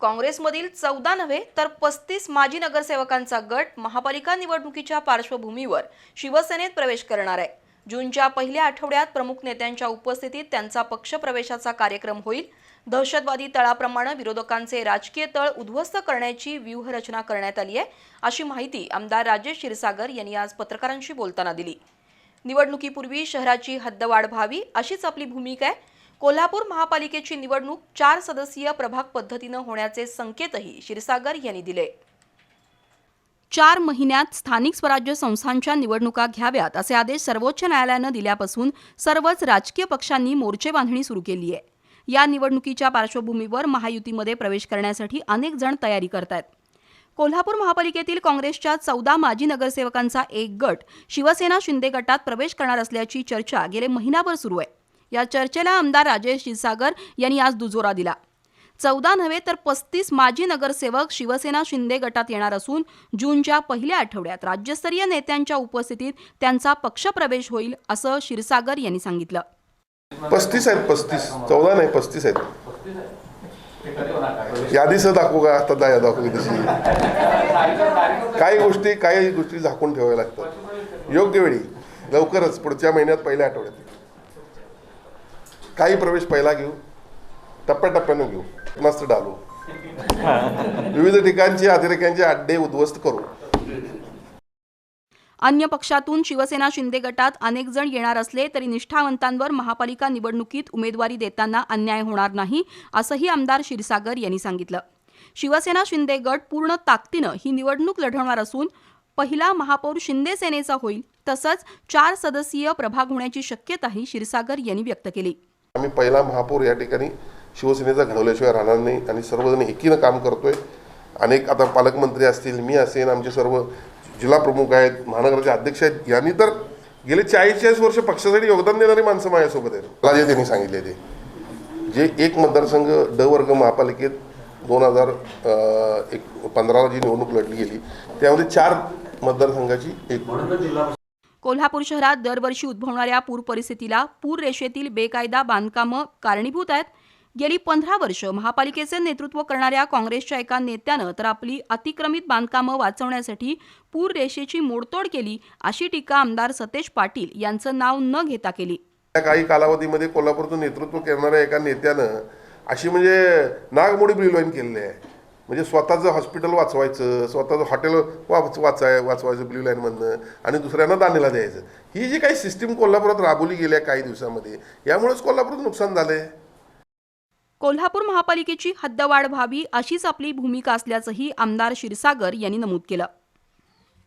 काँग्रेसमधील चौदा नव्हे तर पस्तीस माजी नगरसेवकांचा गट महापालिका निवडणुकीच्या पार्श्वभूमीवर शिवसेनेत प्रवेश करणार आहे. जूनच्या पहिल्या आठवड्यात प्रमुख नेत्यांच्या उपस्थितीत त्यांचा पक्षप्रवेशाचा कार्यक्रम होईल. दहशतवादी तळाप्रमाणे विरोधकांचे राजकीय तळ उद्ध्वस्त करण्याची व्यूहरचना करण्यात आली आहे अशी माहिती आमदार राजेश क्षीरसागर यांनी आज पत्रकारांशी बोलताना दिली. निवडणुकीपूर्वी शहराची हद्दवाढ व्हावी अशीच आपली भूमिका आहे. कोल्हापूर महापालिकेची निवडणूक चार सदस्यीय प्रभाग पद्धतीनं होण्याचे संकेतही क्षीरसागर यांनी दिले. चार महिन्यात स्थानिक स्वराज्य संस्थांच्या निवडणुका घ्याव्यात असे आदेश सर्वोच्च न्यायालयानं दिल्यापासून सर्वच राजकीय पक्षांनी मोर्चे बांधणी सुरू केली आहे. या निवडणुकीच्या पार्श्वभूमीवर महायुतीमध्ये प्रवेश करण्यासाठी अनेक जण तयारी आहेत कोल्हापूर महापालिकेतील काँग्रेसच्या चौदा माजी नगरसेवकांचा एक गट शिवसेना शिंदे गटात प्रवेश करणार असल्याची चर्चा गेले महिनाभर सुरू आहे. या चर्चेला आमदार राजेश क्षीरसागर यांनी आज दुजोरा दिला. चौदा नव्हे तर पस्तीस माजी नगरसेवक शिवसेना शिंदे गटात येणार असून जूनच्या पहिल्या आठवड्यात राज्यस्तरीय नेत्यांच्या उपस्थितीत त्यांचा पक्षप्रवेश होईल असं क्षीरसागर यांनी सांगितलं. पस्तीस आहेत पस्तीस. चौदा नाही पस्तीस आहेत. यादीच दाखवू का? आता दा- दाखवू तशी. काही गोष्टी काही गोष्टी झाकून ठेवाव्या लागतात. योग्य वेळी. लवकरच पुढच्या महिन्यात पहिल्या आठवड्यात. काही प्रवेश पहिला घेऊ टप्प्याटप्प्यानं घेऊ. मस्त डालू. विविध ठिकाणचे अतिरेक्यांचे अड्डे उद्ध्वस्त करू. अन्य पक्षातून शिवसेना शिंदे गटात अनेक जण येणार असले तरी निष्ठावंतांवर महापालिका निवडणुकीत उमेदवारी देताना अन्याय होणार नाही असंही आमदार क्षीरसागर यांनी सांगितलं. शिवसेना शिंदे गट पूर्ण ताकदीनं ही निवडणूक लढवणार असून पहिला महापौर शिंदे सेनेचा होईल तसंच चार सदस्यीय प्रभाग होण्याची शक्यताही क्षीरसागर यांनी व्यक्त केली. आम्ही पहिला महापौर या ठिकाणी शिवसेनेचा घडवल्याशिवाय राहणार नाही आणि सर्वजण एकीनं काम करतोय. अनेक आता पालकमंत्री असतील मी असेन आमचे सर्व जिल्हा प्रमुख आहेत महानगराचे अध्यक्ष आहेत यांनी तर गेले चाळीस चाळीस वर्ष पक्षासाठी योगदान देणारी माणसं माझ्यासोबत आहेत. मला जे त्यांनी सांगितले ते. जे एक मतदारसंघ ड वर्ग महापालिकेत दोन हजार एक पंधराला जी निवडणूक लढली गेली त्यामध्ये चार मतदारसंघाची एक कोल्हापूर शहरात दरवर्षी उद्भवणाऱ्या पूर परिस्थितीला पूर रेषेतील बेकायदा बांधकामं कारणीभूत आहेत. गेली पंधरा वर्ष महापालिकेचे नेतृत्व करणाऱ्या काँग्रेसच्या एका नेत्यानं तर आपली अतिक्रमित बांधकामं वाचवण्यासाठी पूर रेषेची मोडतोड केली अशी टीका आमदार सतेज पाटील यांचं नाव न घेता केली. त्या काही कालावधीमध्ये कोल्हापूरचं नेतृत्व करणाऱ्या एका नेत्यानं अशी म्हणजे नागमोडी ब्ल्यू केलेली आहे. म्हणजे स्वतःचं हॉस्पिटल वाचवायचं स्वतःचं हॉटेल वाच वाचाय वाचवायचं ब्ल्यू लाईनमधनं आणि दुसऱ्यांना दानेला द्यायचं. ही जी काही सिस्टीम कोल्हापुरात राबवली गेल्या काही दिवसामध्ये यामुळेच कोल्हापुरात नुकसान झालंय. कोल्हापूर महापालिकेची हद्दवाढ व्हावी अशीच आपली भूमिका असल्याचंही आमदार क्षीरसागर यांनी नमूद केलं.